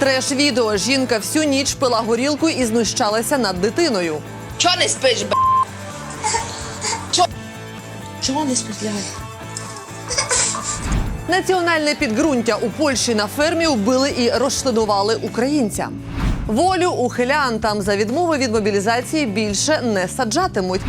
Треш відео жінка всю ніч пила горілку і знущалася над дитиною. Чого не спиш, б? Чо? Чого не спиш, лягай? Національне підґрунтя у Польщі на фермі вбили і розчленували українця. Волю ухилянтам за відмови від мобілізації більше не саджатимуть.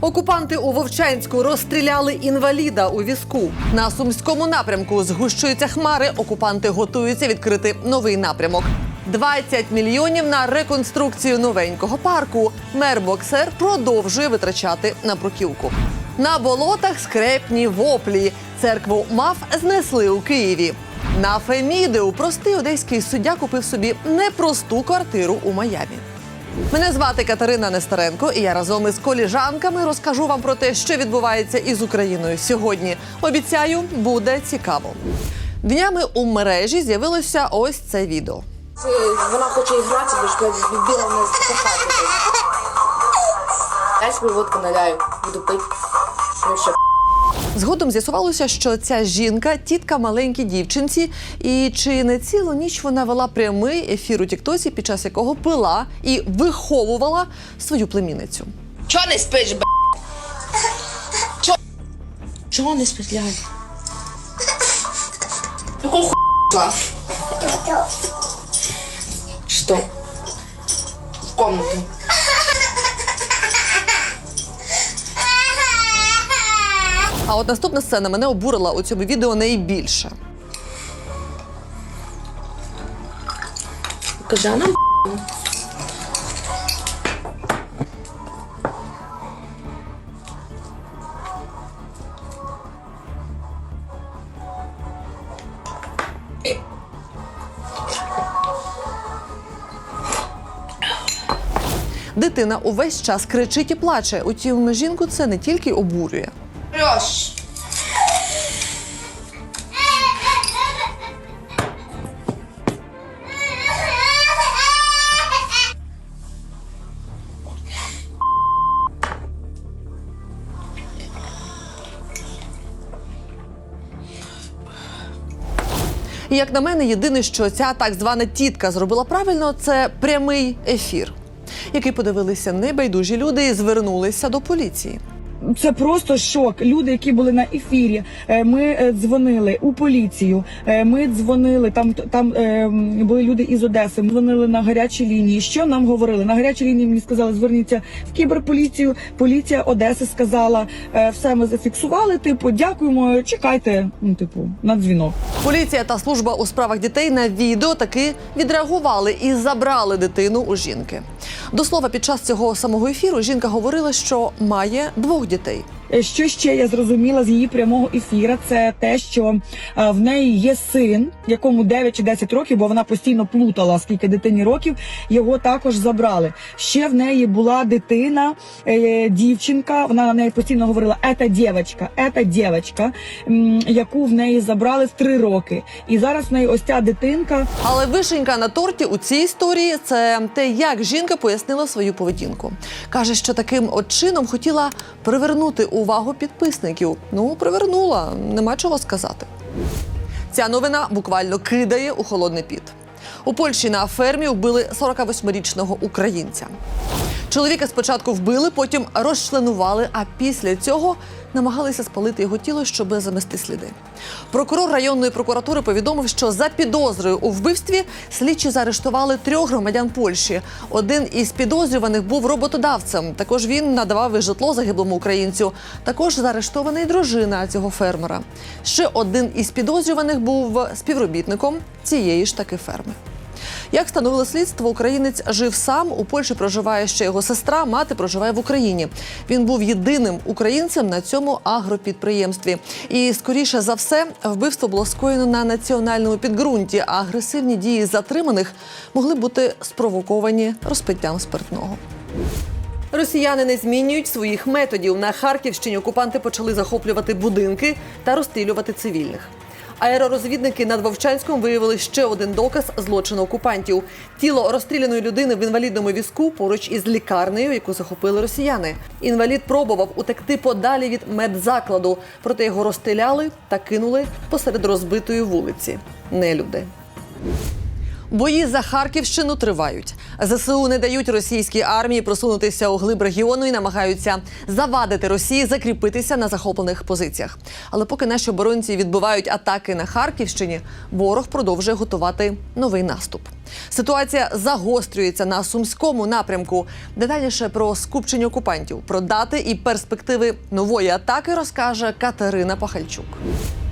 Окупанти у Вовчанську розстріляли інваліда у візку. На сумському напрямку згущуються хмари. Окупанти готуються відкрити новий напрямок. 20 мільйонів на реконструкцію новенького парку. Мер Боксер продовжує витрачати на бруківку. На болотах скрепні воплі. Церкву мав знесли у Києві. На Фемідеу простий одеський суддя купив собі непросту квартиру у Майамі. Мене звати Катерина Нестеренко, і я разом із коліжанками розкажу вам про те, що відбувається із Україною сьогодні. Обіцяю, буде цікаво. Днями у мережі з'явилося ось це відео. Вона хоче грати, бо ж відбила мене з кохати. Я собі водку наляю, буду пити. Що, Згодом з'ясувалося, що ця жінка тітка маленькій дівчинці, і чи не цілу ніч вона вела прямий ефір у Тіктосі, під час якого пила і виховувала свою племінницю. чого не спиш, б? Чо? Чого не спиш, лягай? Какого хуя? Что? В комнату. А от наступна сцена мене обурила у цьому відео найбільше. Когда нам Дитина увесь час кричить і плаче. Утім, жінку це не тільки обурює. Леш. І як на мене, єдине, що ця так звана тітка зробила правильно, це прямий ефір, який подивилися небайдужі люди і звернулися до поліції. Це просто шок. Люди, які були на ефірі, е, ми е, дзвонили у поліцію. е, Ми дзвонили там. Там були люди із Одеси. Ми дзвонили на гарячі лінії. Що нам говорили? На гарячій лінії мені сказали, зверніться в кіберполіцію. Поліція Одеси сказала, все ми зафіксували. Типу, дякуємо. Чекайте. Ну, типу, на дзвінок. Поліція та служба у справах дітей на відео таки відреагували і забрали дитину у жінки. До слова, під час цього самого ефіру жінка говорила, що має двох дітей. Е, Що ще я зрозуміла з її прямого ефіра, це те, що е, в неї є син, якому 9 чи 10 років, бо вона постійно плутала, скільки дитині років. Його також забрали. Ще в неї була дитина, е, дівчинка. Вона на неї постійно говорила «ета дівчинка, ета дівчинка», яку в неї забрали в 3 роки. І зараз в неї ось ця дитинка. Але вишенька на торті у цій історії це те, як жінка пояснила свою поведінку. Каже, що таким от чином хотіла привернути увагу підписників. Ну, привернула, нема чого сказати. Ця новина буквально кидає у холодний піт. У Польщі на фермі вбили 48-річного українця. Чоловіка спочатку вбили, потім розчленували, а після цього намагалися спалити його тіло, щоб замести сліди. Прокурор районної прокуратури повідомив, що за підозрою у вбивстві слідчі заарештували трьох громадян Польщі. Один із підозрюваних був роботодавцем. Також він надавав житло загиблому українцю. Також заарештована і дружина цього фермера. Ще один із підозрюваних був співробітником цієї ж таки ферми. Як встановило слідство, українець жив сам. У Польщі проживає ще його сестра, мати проживає в Україні. Він був єдиним українцем на цьому агропідприємстві. І скоріше за все, вбивство було скоєно на національному підґрунті. А агресивні дії затриманих могли бути спровоковані розпиттям спиртного. Росіяни не змінюють своїх методів. На Харківщині окупанти почали захоплювати будинки та розстрілювати цивільних. Аеророзвідники над Вовчанськом виявили ще один доказ злочину окупантів: тіло розстріляної людини в інвалідному візку поруч із лікарнею, яку захопили росіяни. Інвалід пробував утекти подалі від медзакладу, проте його розстріляли та кинули посеред розбитої вулиці. Нелюди. Бої за Харківщину тривають. ЗСУ не дають російській армії просунутися у глиб регіону і намагаються завадити Росії закріпитися на захоплених позиціях. Але поки наші оборонці відбивають атаки на Харківщині, ворог продовжує готувати новий наступ. Ситуація загострюється на сумському напрямку. Детальніше про скупчення окупантів, про дати і перспективи нової атаки розкаже Катерина Пахальчук.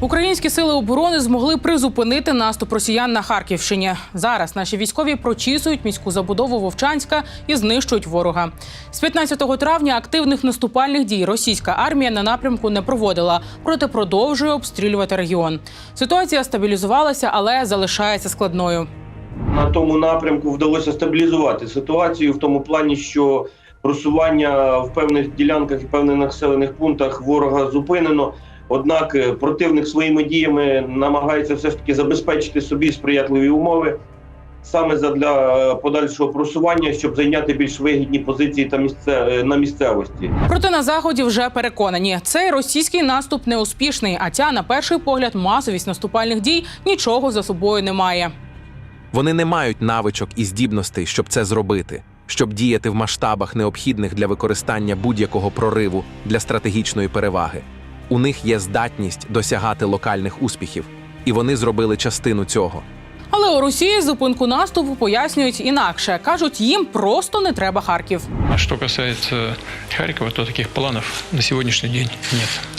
Українські сили оборони змогли призупинити наступ росіян на Харківщині. Зараз наші військові прочісують міську забудову Вовчанська і знищують ворога. З 15 травня активних наступальних дій російська армія на напрямку не проводила, проте продовжує обстрілювати регіон. Ситуація стабілізувалася, але залишається складною. на тому напрямку вдалося стабілізувати ситуацію в тому плані, що просування в певних ділянках і певних населених пунктах ворога зупинено. Однак е, противник своїми діями намагається все ж таки забезпечити собі сприятливі умови саме задля е, подальшого просування, щоб зайняти більш вигідні позиції та місце е, на місцевості. Проте на заході вже переконані, цей російський наступ не успішний, а ця, на перший погляд, масовість наступальних дій нічого за собою не має. Вони не мають навичок і здібностей, щоб це зробити, щоб діяти в масштабах, необхідних для використання будь-якого прориву для стратегічної переваги. У них є здатність досягати локальних успіхів, і вони зробили частину цього. Але у Росії зупинку наступу пояснюють інакше. кажуть, їм просто не треба Харків. А що касається Харкова, то таких планів на сьогоднішній день нет.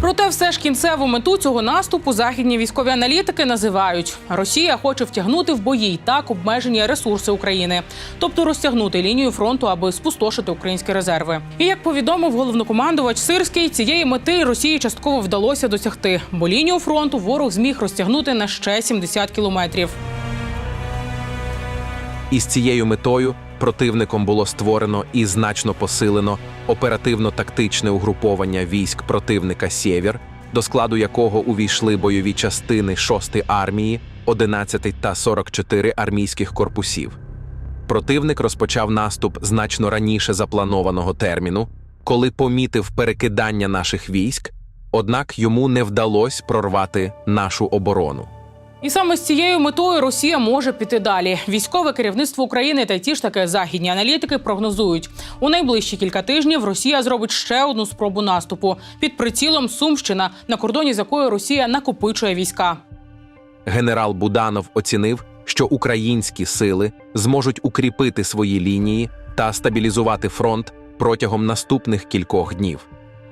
Проте, все ж кінцеву мету цього наступу західні військові аналітики називають: Росія хоче втягнути в бої й так обмежені ресурси України, тобто розтягнути лінію фронту, аби спустошити українські резерви. І як повідомив головнокомандувач Сирський, цієї мети Росії частково вдалося досягти, бо лінію фронту ворог зміг розтягнути на ще 70 кілометрів. І з цією метою противником було створено і значно посилено оперативно-тактичне угруповання військ противника Сєвєр, до складу якого увійшли бойові частини 6-ї армії, 11 та 44 армійських корпусів. Противник розпочав наступ значно раніше запланованого терміну, коли помітив перекидання наших військ, однак йому не вдалося прорвати нашу оборону. І саме з цією метою Росія може піти далі. Військове керівництво України та ті ж таки західні аналітики прогнозують, у найближчі кілька тижнів Росія зробить ще одну спробу наступу під прицілом Сумщина, на кордоні з якою Росія накопичує війська. Генерал Буданов оцінив, що українські сили зможуть укріпити свої лінії та стабілізувати фронт протягом наступних кількох днів.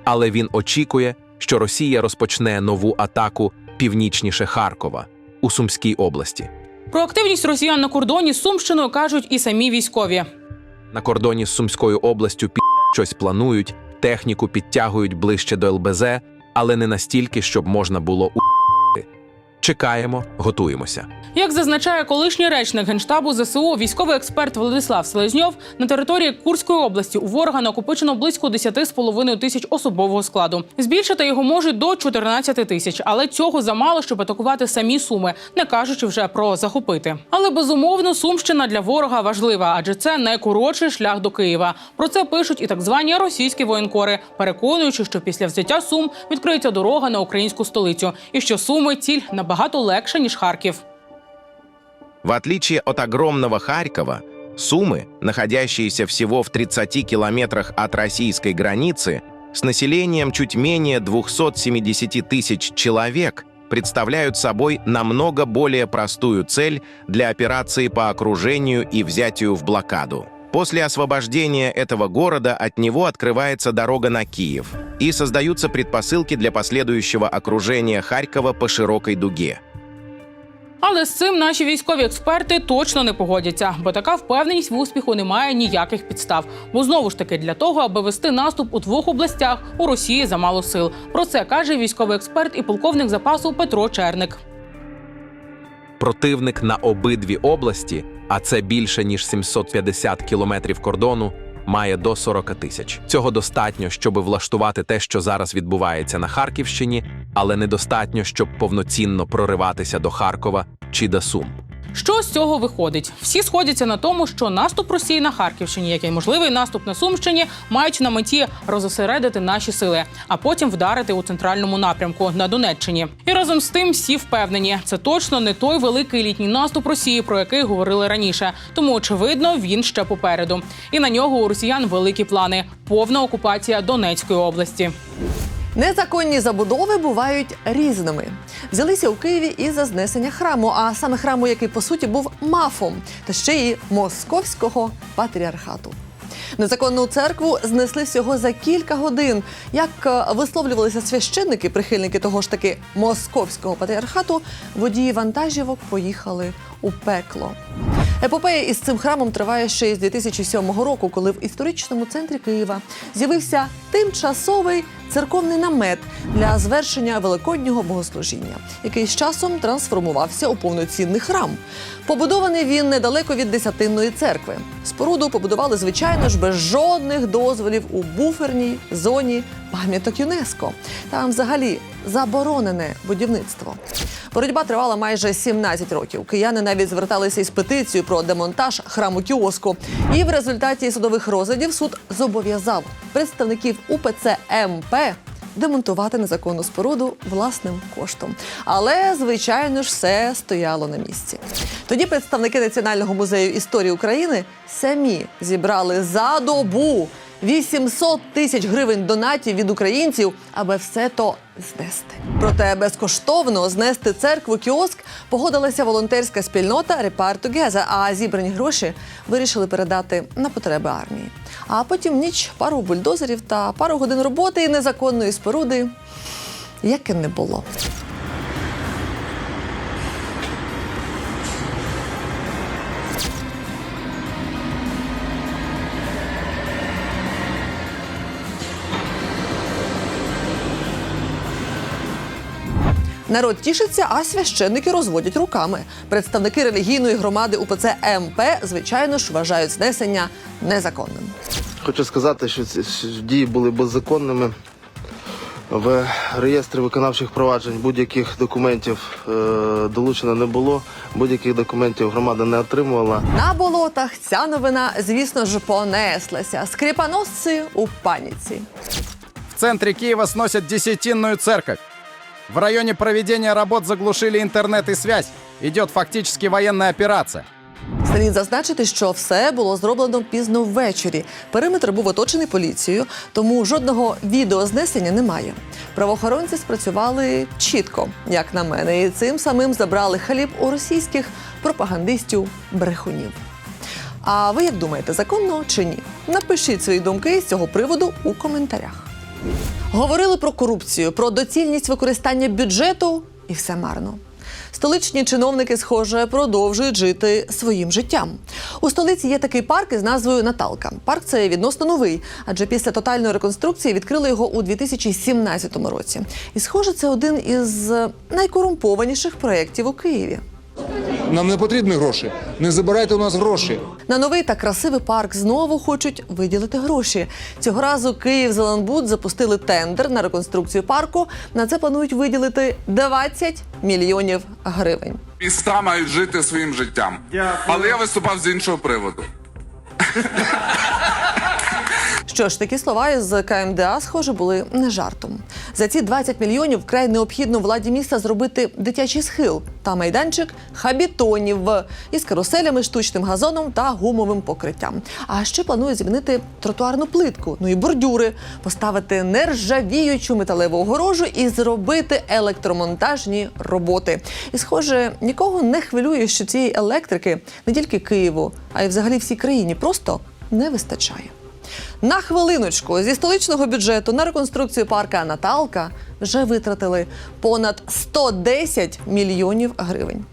Але він очікує, що Росія розпочне нову атаку північніше Харкова у Сумській області. Про активність росіян на кордоні з Сумщиною кажуть і самі військові. На кордоні з Сумською областю пі щось планують, техніку підтягують ближче до ЛБЗ, але не настільки, щоб можна було у. Чекаємо, готуємося. Як зазначає колишній речник генштабу ЗСУ, військовий експерт Владислав Селезньов, на території Курської області у ворога накопичено близько 10,5 тисяч особового складу. Збільшити його можуть до 14 тисяч, але цього замало, щоб атакувати самі суми, не кажучи вже про захопити. Але безумовно сумщина для ворога важлива, адже це найкоротший шлях до Києва. Про це пишуть і так звані російські воєнкори, переконуючи, що після взяття сум відкриється дорога на українську столицю, і що суми ціль набагато легше ніж Харків. В отличие от огромного Харькова, Сумы, находящиеся всего в 30 километрах от российской границы, с населением чуть менее 270 тысяч человек, представляют собой намного более простую цель для операции по окружению и взятию в блокаду. После освобождения этого города от него открывается дорога на Киев, и создаются предпосылки для последующего окружения Харькова по широкой дуге. Але з цим наші військові експерти точно не погодяться, бо така впевненість в успіху не має ніяких підстав. Бо знову ж таки для того, аби вести наступ у двох областях, у Росії замало сил. Про це каже військовий експерт і полковник запасу Петро Черник. Противник на обидві області, а це більше ніж 750 кілометрів кордону, має до 40 тисяч. Цього достатньо, щоб влаштувати те, що зараз відбувається на Харківщині, але недостатньо, щоб повноцінно прориватися до Харкова чи до Сум. Що з цього виходить? Всі сходяться на тому, що наступ Росії на Харківщині, як і можливий наступ на Сумщині, мають на меті розосередити наші сили, а потім вдарити у центральному напрямку на Донеччині. І разом з тим всі впевнені, це точно не той великий літній наступ Росії, про який говорили раніше. Тому очевидно, він ще попереду. І на нього у росіян великі плани: повна окупація Донецької області. Незаконні забудови бувають різними. Взялися у Києві і за знесення храму, а саме храму, який по суті був мафом, та ще й московського патріархату. Незаконну церкву знесли всього за кілька годин. Як е, висловлювалися священники, прихильники того ж таки московського патріархату, водії вантажівок поїхали у пекло. Епопея із цим храмом триває ще із 2007 року, коли в історичному центрі Києва з'явився тимчасовий церковний намет для звершення великоднього богослужіння, який з часом трансформувався у повноцінний храм. Побудований він недалеко від десятинної церкви. Споруду побудували звичайно ж без жодних дозволів у буферній зоні пам'яток ЮНЕСКО. Там взагалі заборонене будівництво. Боротьба тривала майже 17 років. Кияни навіть зверталися із петицією про демонтаж храму кіоску. І в результаті судових розглядів суд зобов'язав представників УПЦ МП демонтувати незаконну споруду власним коштом. Але, звичайно ж, все стояло на місці. Тоді представники Національного музею історії України самі зібрали за добу 800 тисяч гривень донатів від українців, аби все то знести. Проте безкоштовно знести церкву кіоск погодилася волонтерська спільнота Repart Together, а зібрані гроші вирішили передати на потреби армії. А потім ніч пару бульдозерів та пару годин роботи і незаконної споруди, як і не було. Народ тішиться, а священники розводять руками. Представники релігійної громади УПЦ МП, звичайно ж, вважають знесення незаконним. Хочу сказати, що ці дії були беззаконними. В реєстрі виконавчих проваджень будь-яких документів е, долучено не було, будь-яких документів громада не отримувала. На болотах ця новина, звісно ж, понеслася. Скріпоносці у паніці. В центре Киева сносят десятинную церковь. В районе проведения работ заглушили интернет и связь. Идет фактически военная операция. Слід зазначити, що все було зроблено пізно ввечері. Периметр був оточений поліцією, тому жодного відеознесення немає. Правоохоронці спрацювали чітко, як на мене, і цим самим забрали хліб у російських пропагандистів-брехунів. А ви як думаєте, законно чи ні? Напишіть свої думки з цього приводу у коментарях. Говорили про корупцію, про доцільність використання бюджету, і все марно. Столичні чиновники, схоже, продовжують жити своїм життям. У столиці є такий парк із назвою Наталка. Парк це відносно новий, адже після тотальної реконструкції відкрили його у 2017 році. І схоже, це один із найкорумпованіших проєктів у Києві. Нам не потрібні гроші. Не забирайте у нас гроші. На новий та красивий парк знову хочуть виділити гроші. Цього разу Київ Зеленбуд запустили тендер на реконструкцію парку. На це планують виділити 20 мільйонів гривень. Міста мають жити своїм життям. Але я виступав з іншого приводу. Що ж, такі слова із КМДА, схоже, були не жартом. За ці 20 мільйонів вкрай необхідно владі міста зробити дитячий схил та майданчик хабітонів із каруселями, штучним газоном та гумовим покриттям. А ще планують змінити тротуарну плитку, ну і бордюри, поставити нержавіючу металеву огорожу і зробити електромонтажні роботи. І, схоже, нікого не хвилює, що цієї електрики не тільки Києву, а й взагалі всій країні просто не вистачає. На хвилиночку зі столичного бюджету на реконструкцію парка Наталка вже витратили понад 110 мільйонів гривень.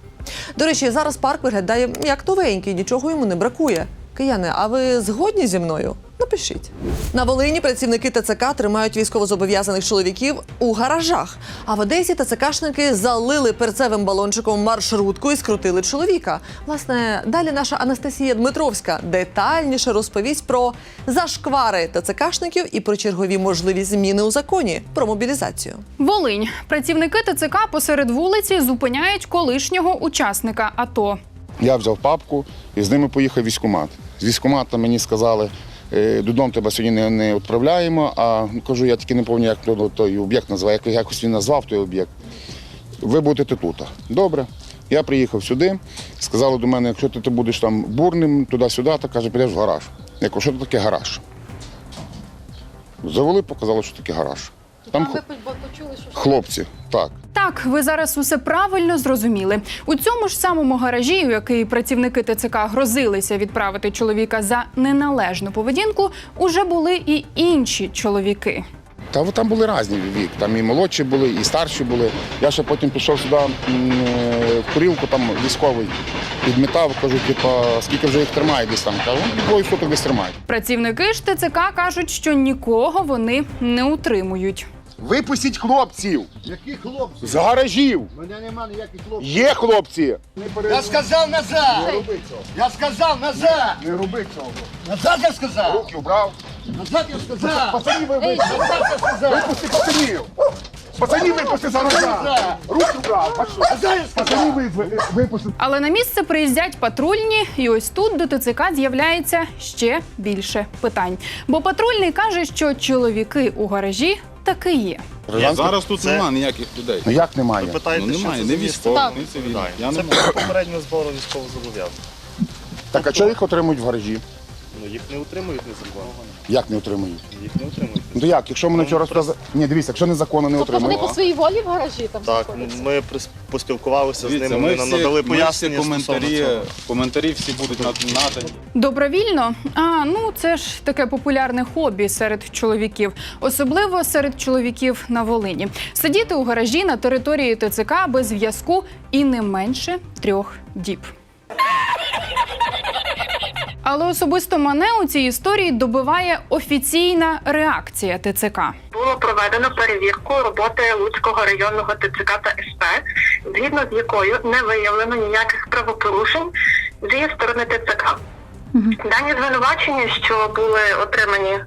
До речі, зараз парк виглядає як новенький, нічого йому не бракує. Кияни, а ви згодні зі мною? Напишіть. На Волині працівники ТЦК тримають військовозобов'язаних чоловіків у гаражах. А в Одесі ТЦКшники залили перцевим балончиком маршрутку і скрутили чоловіка. Власне, далі наша Анастасія Дмитровська детальніше розповість про зашквари ТЦКшників і про чергові можливі зміни у законі про мобілізацію. Волинь. Працівники ТЦК посеред вулиці зупиняють колишнього учасника АТО. Я взяв папку і з ними поїхав військкомат. З військкомата мені сказали, «Е, додому тебе сьогодні не, відправляємо, а ну, кажу, я тільки не пам'ятаю, як то- той об'єкт називає, як якось він назвав той об'єкт. Ви будете тут. Добре. Я приїхав сюди, сказали до мене, якщо ти, ти будеш там бурним, туди-сюди, то каже, підеш в гараж. Я кажу, що це таке гараж? Завели, показали, що таке гараж. Там ви почули, що хлопці, так. Так, ви зараз усе правильно зрозуміли. У цьому ж самому гаражі, у який працівники ТЦК грозилися відправити чоловіка за неналежну поведінку, уже були і інші чоловіки. Та там були різні вік. Там і молодші були, і старші були. Я ще потім пішов сюди е, в курілку, там військовий підмітав, кажу, типа, скільки вже їх тримає десь там. Кажу, ну, двоє суток десь тримають. Працівники ж ТЦК кажуть, що нікого вони не утримують. Випустіть хлопців! Яких хлопців? З гаражів! Мене нема ніяких хлопців. Є хлопці! Я сказав назад! Не роби цього! Я сказав назад! Не роби цього! Назад я сказав! Руки вбрав! Назад я сказав! Пацанів ви випусти! Назад я сказав! Випусти пацанів! Пацанів випусти за назад! Руки вбрав! Назад я сказав! Пацанів ви- випусти! Але на місце приїздять патрульні, і ось тут до ТЦК з'являється ще більше питань. Бо патрульний каже, що чоловіки у гаражі таки є. Зараз тут немає ніяких людей. Ну як немає? Ну немає, не військових, не цивільних. Я не можу. попереднього збору військового зобов'язання. Так а чого їх отримують в гаражі? Ну їх не утримують незаконно. Як не отримують? Їх не утримують. Ну як, якщо мене вчора сказали... Ні, дивіться, якщо незаконно не отримують. своїй волі в гаражі там Так, ми прис- поспілкувалися з ними, ми вони нам надали пояснення. коментарі, цього. коментарі всі будуть над- надані. Добровільно? А ну це ж таке популярне хобі серед чоловіків, особливо серед чоловіків на Волині. Сидіти у гаражі на території ТЦК без зв'язку і не менше трьох діб. Але особисто мене у цій історії добиває офіційна реакція ТЦК. Було проведено перевірку роботи Луцького районного ТЦК та СП, згідно з якою не виявлено ніяких правопорушень зі сторони ТЦК. Дані звинувачення, що були отримані е,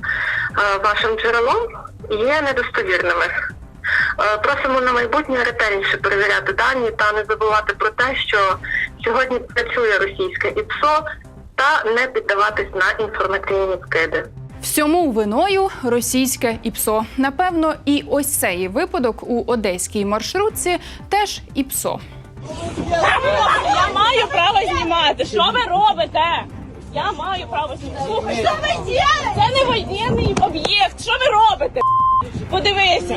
вашим джерелом, є недостовірними. Е, Просимо на майбутнє ретельніше перевіряти дані та не забувати про те, що сьогодні працює російське ІПСО та не піддаватись на інформаційні вкиди. Всьому виною російське ІПСО. Напевно, і ось цей випадок у одеській маршрутці теж ІПСО. Я маю право знімати. Що ви робите? Я маю право знімати. Слухай, що ви робите? Це не воєнний об'єкт. Що ви робите? Подивися.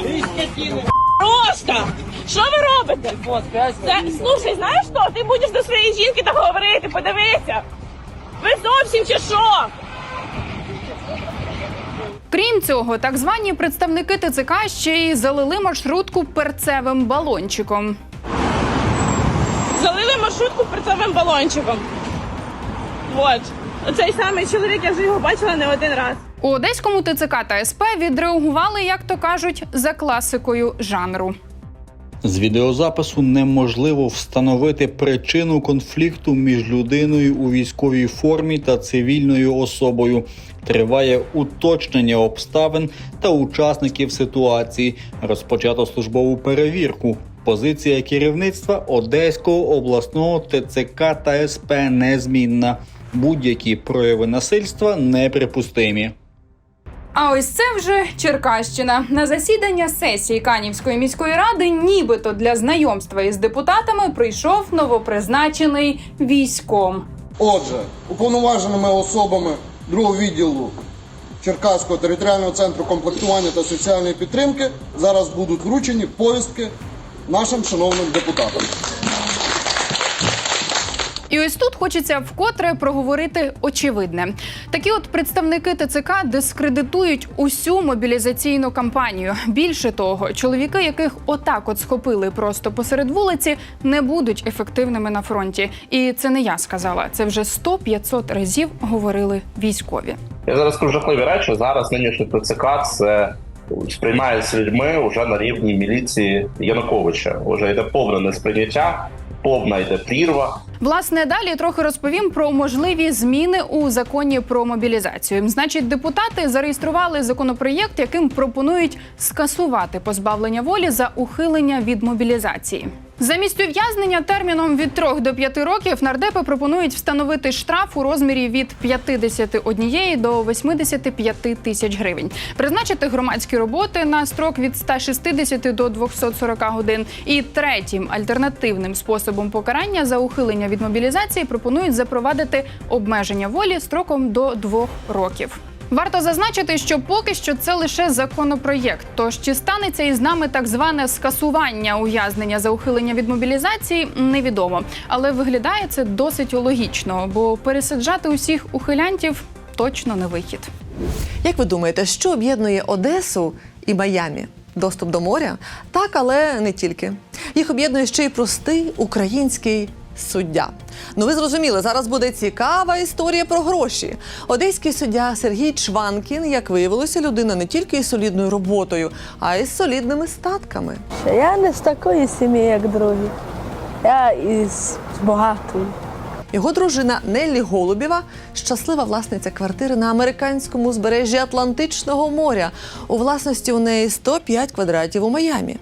Просто. Що ви робите? Це, слухай, знаєш що? Ти будеш до своєї жінки так говорити. Подивися. Ви зовсім чи що? Крім цього, так звані представники ТЦК ще й залили маршрутку перцевим балончиком. Залили маршрутку перцевим балончиком. От. Оцей самий чоловік, я вже його бачила не один раз. У одеському ТЦК та СП відреагували, як то кажуть, за класикою жанру. З відеозапису неможливо встановити причину конфлікту між людиною у військовій формі та цивільною особою. Триває уточнення обставин та учасників ситуації. Розпочато службову перевірку. Позиція керівництва Одеського обласного ТЦК та СП незмінна. Будь-які прояви насильства неприпустимі. А ось це вже Черкащина. На засідання сесії Канівської міської ради, нібито для знайомства із депутатами, прийшов новопризначений військом. Отже, уповноваженими особами другого відділу Черкаського територіального центру комплектування та соціальної підтримки зараз будуть вручені повістки нашим шановним депутатам. І ось тут хочеться вкотре проговорити очевидне. Такі от представники ТЦК дискредитують усю мобілізаційну кампанію. Більше того, чоловіки, яких отак от схопили просто посеред вулиці, не будуть ефективними на фронті. І це не я сказала. Це вже 100-500 разів говорили військові. Я зараз скажу жахливі речі. Зараз нинішній ТЦК це сприймається людьми вже на рівні міліції Януковича. Уже йде повне несприйняття, повна йде прірва. Власне, далі трохи розповім про можливі зміни у законі про мобілізацію. Значить, депутати зареєстрували законопроєкт, яким пропонують скасувати позбавлення волі за ухилення від мобілізації. Замість ув'язнення терміном від 3 до 5 років нардепи пропонують встановити штраф у розмірі від 51 до 85 тисяч гривень, призначити громадські роботи на строк від 160 до 240 годин. І третім альтернативним способом покарання за ухилення від мобілізації пропонують запровадити обмеження волі строком до 2 років. Варто зазначити, що поки що це лише законопроєкт. Тож чи станеться із нами так зване скасування ув'язнення за ухилення від мобілізації, невідомо. Але виглядає це досить логічно, бо пересаджати усіх ухилянтів точно не вихід. Як ви думаєте, що об'єднує Одесу і Майамі? Доступ до моря? Так, але не тільки. Їх об'єднує ще й простий український суддя. Ну ви зрозуміли, зараз буде цікава історія про гроші. Одеський суддя Сергій Чванкін, як виявилося, людина не тільки із солідною роботою, а й з солідними статками. Я не з такої сім'ї, як другі. Я із багатої. Його дружина Неллі Голубєва щаслива власниця квартири на американському узбережжі Атлантичного моря. У власності у неї 105 квадратів у Майамі.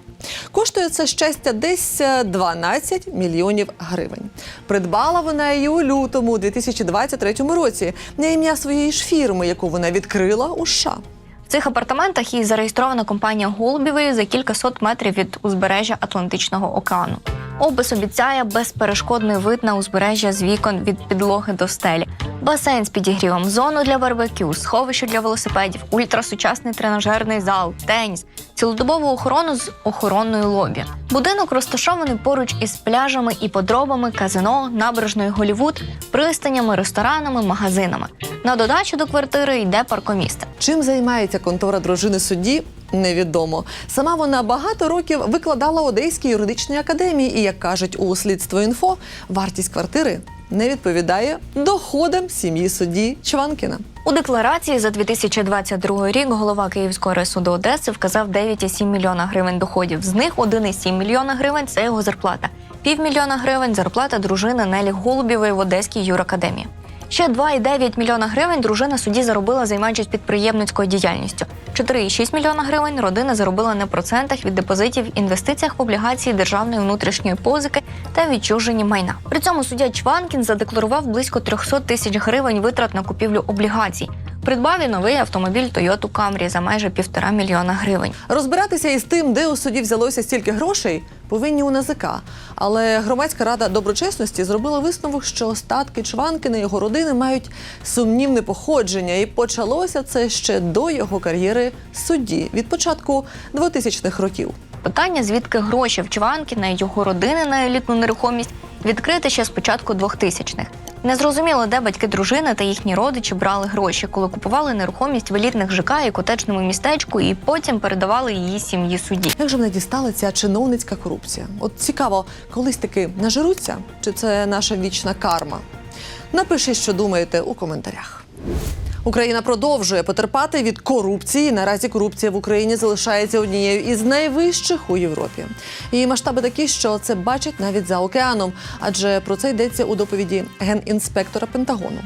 Коштує це щастя десь е, 12 мільйонів гривень. Придбала вона її у лютому 2023 році на ім'я своєї ж фірми, яку вона відкрила у США. В цих апартаментах і зареєстрована компанія Голубєвої за кількасот метрів від узбережжя Атлантичного океану. Опис обіцяє безперешкодний вид на узбережжя з вікон від підлоги до стелі, басейн з підігрівом, зону для барбекю, сховище для велосипедів, ультрасучасний тренажерний зал, теніс, цілодобову охорону з охоронною лобі. Будинок розташований поруч із пляжами і подробами, казино, набережною Голівуд, пристанями, ресторанами, магазинами. На додачу до квартири йде паркомісце. Чим займається контора дружини судді? Невідомо. Сама вона багато років викладала Одеській юридичній академії, і як кажуть у слідство інфо, вартість квартири не відповідає доходам сім'ї судді Чванкіна. У декларації за 2022 рік голова Київського райсуду Одеси вказав 9,7 мільйона гривень доходів. З них 1,7 мільйона гривень це його зарплата. Півмільйона гривень зарплата дружини Нелі Голубєвої в Одеській юракадемії. Ще 2,9 мільйона гривень дружина судді заробила, займаючись підприємницькою діяльністю. 4,6 мільйона гривень родина заробила на процентах від депозитів, інвестиціях в облігації державної внутрішньої позики та відчуженні майна. При цьому суддя Чванкін задекларував близько 300 тисяч гривень витрат на купівлю облігацій. Придбав і новий автомобіль Toyota Camry за майже півтора мільйона гривень. Розбиратися із тим, де у суді взялося стільки грошей, повинні у НАЗК. Але громадська рада доброчесності зробила висновок, що остатки Чванкина і його родини мають сумнівне походження, і почалося це ще до його кар'єри судді від початку 2000-х років. Питання, звідки гроші в Чванкіна і його родини на елітну нерухомість, відкрите ще з початку 2000-х. Незрозуміло, де батьки дружини та їхні родичі брали гроші, коли купували нерухомість в елітних ЖК і котечному містечку, і потім передавали її сім'ї судді. Як же мене дістала ця чиновницька корупція? От цікаво, колись таки нажируться, чи це наша вічна карма? Напишіть, що думаєте у коментарях. Україна продовжує потерпати від корупції. Наразі корупція в Україні залишається однією із найвищих у Європі. Її масштаби такі, що це бачать навіть за океаном, адже про це йдеться у доповіді генінспектора Пентагону.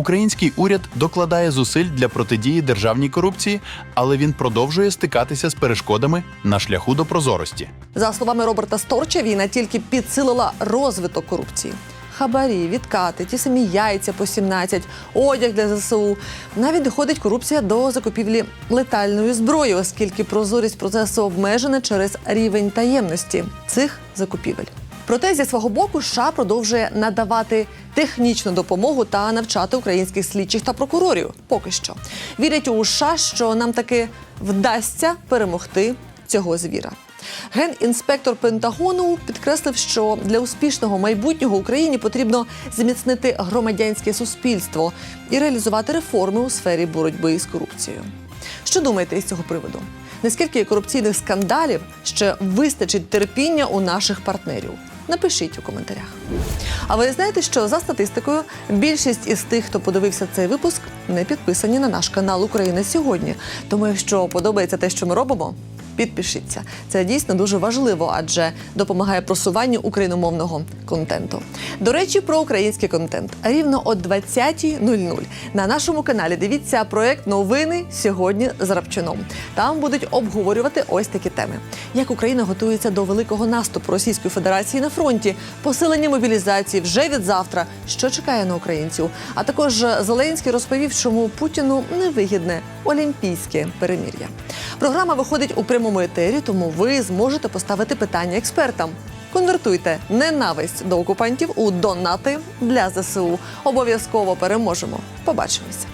Український уряд докладає зусиль для протидії державній корупції, але він продовжує стикатися з перешкодами на шляху до прозорості. За словами Роберта Сторча, війна тільки підсилила розвиток корупції. Хабарі, відкати, ті самі яйця по 17, одяг для ЗСУ. Навіть доходить корупція до закупівлі летальної зброї, оскільки прозорість процесу обмежена через рівень таємності цих закупівель. Проте зі свого боку США продовжує надавати технічну допомогу та навчати українських слідчих та прокурорів. Поки що вірять у США, що нам таки вдасться перемогти цього звіра. Генінспектор Пентагону підкреслив, що для успішного майбутнього Україні потрібно зміцнити громадянське суспільство і реалізувати реформи у сфері боротьби з корупцією. Що думаєте із цього приводу? Наскільки корупційних скандалів ще вистачить терпіння у наших партнерів? Напишіть у коментарях. А ви знаєте, що за статистикою більшість із тих, хто подивився цей випуск, не підписані на наш канал Україна сьогодні. Тому, якщо подобається те, що ми робимо, підпишіться. Це дійсно дуже важливо, адже допомагає просуванню україномовного контенту. До речі, про український контент рівно о 20.00 на нашому каналі. Дивіться проект новини сьогодні з Рапчином. Там будуть обговорювати ось такі теми: як Україна готується до великого наступу Російської Федерації на фронті, посилення мобілізації вже від завтра, що чекає на українців. А також Зеленський розповів, чому Путіну невигідне олімпійське перемір'я. Програма виходить у прямому етері, тому ви зможете поставити питання експертам. Конвертуйте ненависть до окупантів у донати для ЗСУ. Обов'язково переможемо. Побачимося.